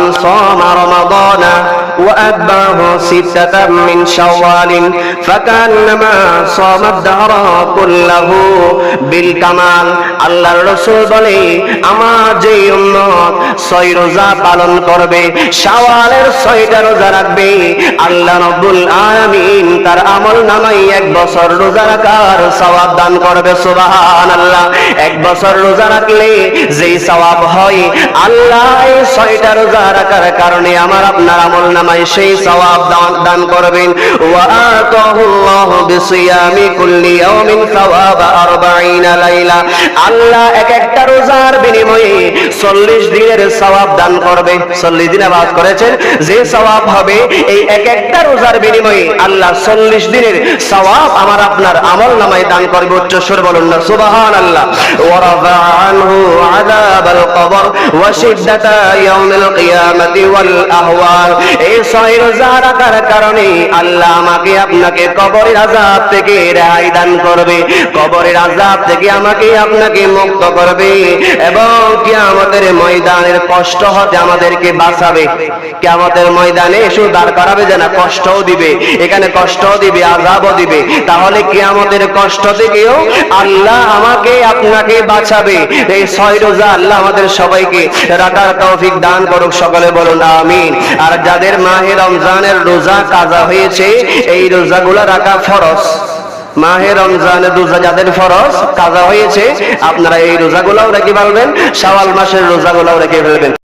من صام رمضان وأتبعه ستة من شوال فكأنما صام الدهر كله بالكمال الله الرسول بلي أما جيم ছয় রোজা পালন করবে, শাওয়ালের ছয়টা রোজা রাখবে। আল্লাহ রব্বুল আলামিন তার আমল নামাই এক বছর রোজা রাখার সওয়াব দান করবে, সুবহানাল্লাহ। এক বছর রোজা রাখলে যেই সওয়াব হয়, আল্লাহ এই ছয়টা রোজা রাখার কারণে আমার আপনার আমল নামাই সেই সওয়াব দান দান করবেন। ওয়া আতাহুল্লাহু বিসিয়ামি কুল্লি ইয়াউমিন সাওয়াবা 40 লাইলা। আল্লাহ এক একটা রোজার বিনিময়ে 40 দিনের সওয়াব দান করবে 40 দিন আবাদ করেছেন, যে সওয়াব হবে এই এক একটা রোজার বিনিময়ে আল্লাহ 40 দিনের সওয়াব আমার আপনার আমল নামায় দান করবে, উচ্চ সুর বলুন না কিয়ামাতি কারণে আল্লাহ আমাকে আপনাকে থেকে দান করবে, কবরের আযাব থেকে আমাকে আপনাকে মুক্ত করবে এবং কিয়ামতের ময়দানের কষ্ট হতে আমাদেরকে বাঁচাবে। কিয়ামতের ময়দানে এসে দাঁড় করাবে যে না, কষ্টও দিবে, এখানে কষ্টও দিবে, আযাবও দিবে। তাহলে কিয়ামতের কষ্ট থেকেও আল্লাহ আমাকে, আপনাকে বাঁচাবে। এই ছয় রোজা আল্লাহ আমাদের সবাইকে রাখার তৌফিক দান করুক, সকলে বলুন আমিন। আর যাদের মাহে রমজানের রোজা কাজা হয়েছে, এই রোজাগুলো রাখা ফরজ। মাহে রমজান রোজা যাদের ফরজ কাজা হয়েছে। আপনারা এই রোজাগুলাও রেখে ফেলবেন, শাওয়াল মাসের রোজাগুলাও রেখে ফেলবেন।